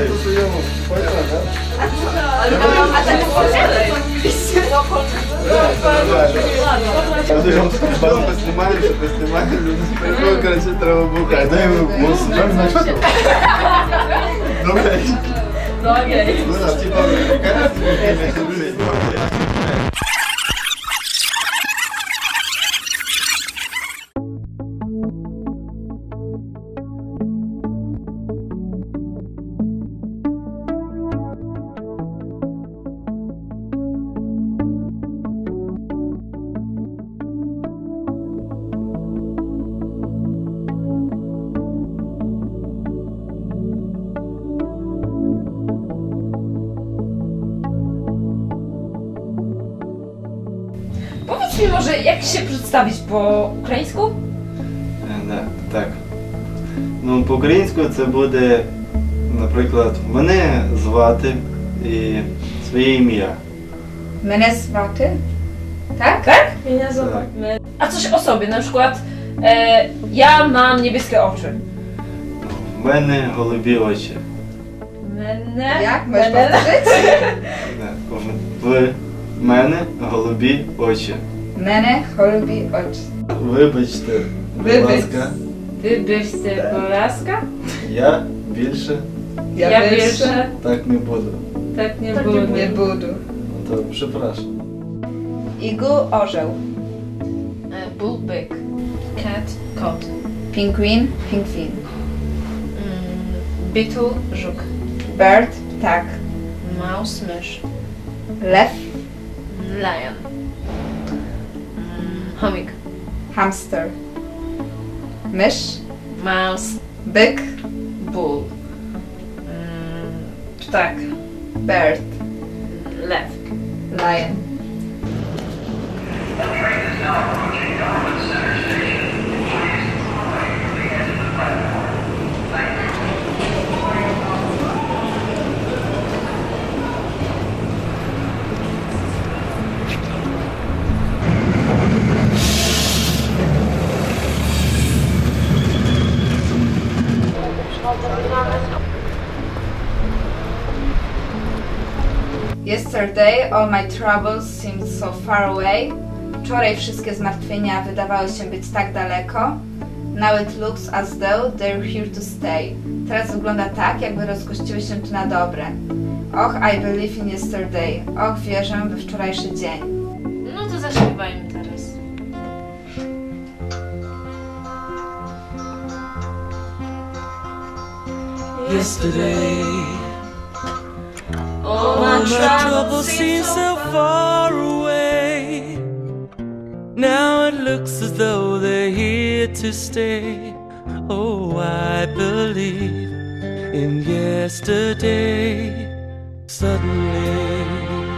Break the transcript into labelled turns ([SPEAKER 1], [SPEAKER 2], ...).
[SPEAKER 1] эту заяву
[SPEAKER 2] поняла, да?
[SPEAKER 1] Потом поснимали, что поснимали, прикол, короче, травобука. Дай ему голос,
[SPEAKER 2] так значит,
[SPEAKER 1] что? Добрый. Ну, типа, как раз
[SPEAKER 2] Powiedz mi może, jak się przedstawić po ukraińsku?
[SPEAKER 1] Да, так. Ну, по-українську це буде, наприклад, мене звати і своє ім'я.
[SPEAKER 3] Мене звати. Tak?
[SPEAKER 2] Tak? Mnie zobaczmy. A coś o sobie, na przykład e, ja mam niebieskie oczy.
[SPEAKER 1] В мене голубі очі.
[SPEAKER 2] Мене.
[SPEAKER 3] Jak? Możesz
[SPEAKER 2] мене-
[SPEAKER 3] powtórzyć?
[SPEAKER 1] Да. В в мене голубі очі.
[SPEAKER 3] Мене голубі очі.
[SPEAKER 1] Вибачте, будь
[SPEAKER 3] Вибач.
[SPEAKER 1] ласка,
[SPEAKER 2] Вибачте, будь ласка.
[SPEAKER 1] я більше
[SPEAKER 2] Я більше
[SPEAKER 1] так не буду.
[SPEAKER 2] так не
[SPEAKER 3] Nie
[SPEAKER 2] буду.
[SPEAKER 3] budu.
[SPEAKER 1] Ну, То przepraszam.
[SPEAKER 3] Igu orzeł.
[SPEAKER 2] E, Bull, byk. Cat, kot.
[SPEAKER 3] Pingwin, pingwin.
[SPEAKER 2] Mm, Beetle, żuk.
[SPEAKER 3] Bird, ptak.
[SPEAKER 2] Mouse, mysz.
[SPEAKER 3] Lew,
[SPEAKER 2] Lion. Mm, Chomik.
[SPEAKER 3] hamster. Mysz,
[SPEAKER 2] Mouse.
[SPEAKER 3] byk,
[SPEAKER 2] Bull. Mm, Ptak.
[SPEAKER 3] bird.
[SPEAKER 2] Lew.
[SPEAKER 3] Lion. Yesterday all my troubles seemed so far away. Wczoraj wszystkie zmartwienia wydawały się być tak daleko. Now it looks as though they're here to stay. Teraz wygląda tak, jakby rozgościły się tu na dobre. Och, I believe in yesterday. Och, wierzę we wczorajszy dzień.
[SPEAKER 2] No to zaśpiewajmy teraz.
[SPEAKER 4] Yesterday, my troubles seem so far away. Now it looks as though they're here to stay. Oh, I believe in yesterday. Suddenly,